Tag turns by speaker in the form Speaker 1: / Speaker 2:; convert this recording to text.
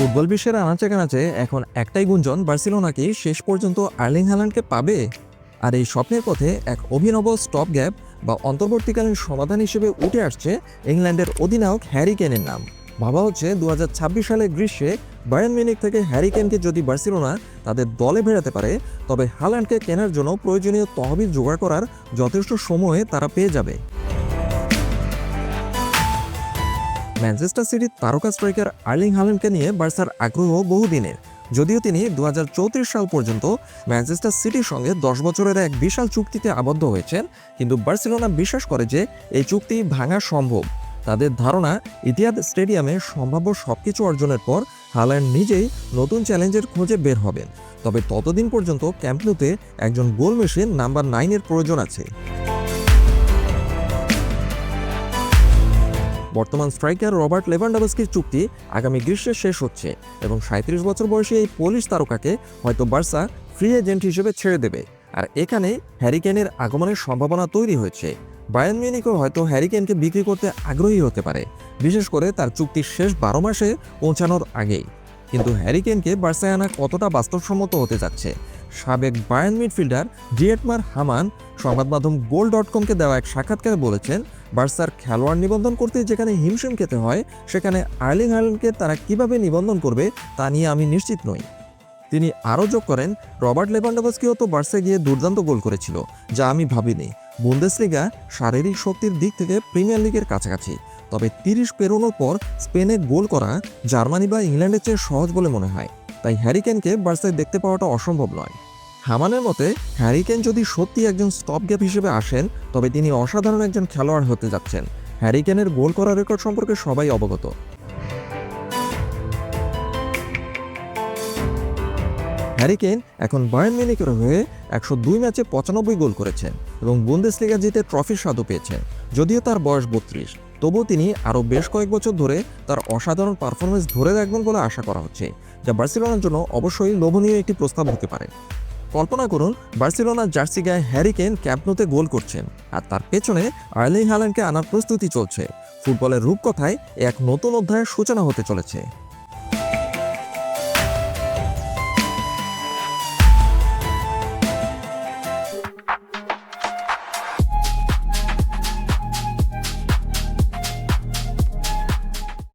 Speaker 1: Football বিশ্বের আনাচে কানাচে এখন একটাই গুঞ্জন বার্সেলোনাকে শেষ পর্যন্ত আর্লিং হ্যালান্ডকে পাবে? আর এই স্বপ্নের পথে এক অভিনব স্টপ গ্যাপ বা অন্তর্বর্তীকালীন সমাধান হিসেবে উঠে আসছে ইংল্যান্ডের অধিনায়ক হ্যারি কেনের নাম। ভাবা হচ্ছে দু হাজার ছাব্বিশ সালে গ্রীষ্মে বায়ার্ন মিউনিক থেকে হ্যারি কেনকে যদি বার্সেলোনা তাদের দলে ভেড়াতে পারে, তবে হালান্ডকে কেনার জন্য প্রয়োজনীয় তহবিল জোগাড় করার যথেষ্ট সময়ে তারা পেয়ে যাবে। ম্যানচেস্টার সিটির তারকা স্ট্রাইকার আর্লিং হাল্যান্ডকে নিয়ে বার্সার আগ্রহ বহুদিনের। যদিও তিনি দু হাজার চৌত্রিশ সাল পর্যন্ত ম্যানচেস্টার সিটির সঙ্গে দশ বছরের এক বিশাল চুক্তিতে আবদ্ধ হয়েছেন, কিন্তু বার্সেলোনা বিশ্বাস করে যে এই চুক্তি ভাঙা সম্ভব। তাদের ধারণা, ইতিহাদ স্টেডিয়ামে সম্ভাব্য সবকিছু অর্জনের পর হাল্যান্ড নিজেই নতুন চ্যালেঞ্জের খোঁজে বের হবেন। তবে ততদিন পর্যন্ত ক্যাম্পনুতে একজন গোল মেশিন নাম্বার নাইনের প্রয়োজন আছে। বর্তমান স্ট্রাইকার রবার্ট লেভানডাবস্কির চুক্তি আগামী গ্রীষ্মে শেষ হচ্ছে এবং সাঁত্রিশ বছর বয়সী এই পোলিশ তারকাকে হয়তো বার্সা ফ্রি এজেন্ট হিসেবে ছেড়ে দেবে। আর এখানে হ্যারিকেনের আগমনের সম্ভাবনা তৈরি হয়েছে। বায়ান মিউনিকও হয়তো হ্যারিকেনকে বিক্রি করতে আগ্রহী হতে পারে, বিশেষ করে তার চুক্তির শেষ বারো মাসে পৌঁছানোর আগেই। কিন্তু হ্যারিকেনকে বার্সায় আনা কতটা বাস্তবসম্মত হতে যাচ্ছে, সাবেক বায়ান মিডফিল্ডার ডিয়েটমার হামান সংবাদ মাধ্যম গোল ডট কমকে দেওয়া এক সাক্ষাৎকারে বলেছেন বার্সার খেলোয়াড় নিবন্ধন করতে যেখানে হিমশিম খেতে হয়, সেখানে আর্লিং হার্লেনকে তারা কীভাবে নিবন্ধন করবে, তা নিয়ে আমি নিশ্চিত নই। তিনি আরও যোগ করেন, রবার্ট লেভানডাভাস্কিও তো বার্সে গিয়ে দুর্দান্ত গোল করেছিল, যা আমি ভাবিনি। বুন্দেসলিগা শারীরিক শক্তির দিক থেকে প্রিমিয়ার লিগের কাছাকাছি। তবে তিরিশ পেরোনোর পর স্পেনে গোল করা জার্মানি বা ইংল্যান্ডের চেয়ে সহজ বলে মনে হয়। তাই হ্যারিকেনকে বার্সায় দেখতে পাওয়াটা অসম্ভব নয়। হামানের মতে, হ্যারিকেন যদি সত্যি একজন স্টপ গ্যাপ হিসেবে আসেন, তবে তিনি অসাধারণ একজন খেলোয়াড় হতে যাচ্ছেন। হ্যারিকেনের গোল করার রেকর্ড সম্পর্কে সবাই অবগত। হ্যারিকেন এখন বায়ার্ন মিউনিকের হয়ে একশো দুই ম্যাচে পঁচানব্বই গোল করেছেন এবং বুন্দেসলিগা জিতে ট্রফির স্বাদও পেয়েছেন, যদিও তার বয়স বত্রিশ। তবুও তিনি আরও বেশ কয়েক বছর ধরে তার অসাধারণ পারফরমেন্স ধরে রাখবেন বলে আশা করা হচ্ছে, যা বার্সেলোনার জন্য অবশ্যই লোভনীয় একটি প্রস্তাব হতে পারে। কল্পনা করুন, বার্সেলোনার জার্সি গায়ে হ্যারিকেন ক্যাম্পনোতে গোল করছেন আর তার পেছনে আর্লিং হ্যালান্ডকে আনার প্রস্তুতি চলছে। ফুটবলের রূপকথায় এক নতুন অধ্যায়ের সূচনা হতে চলেছে।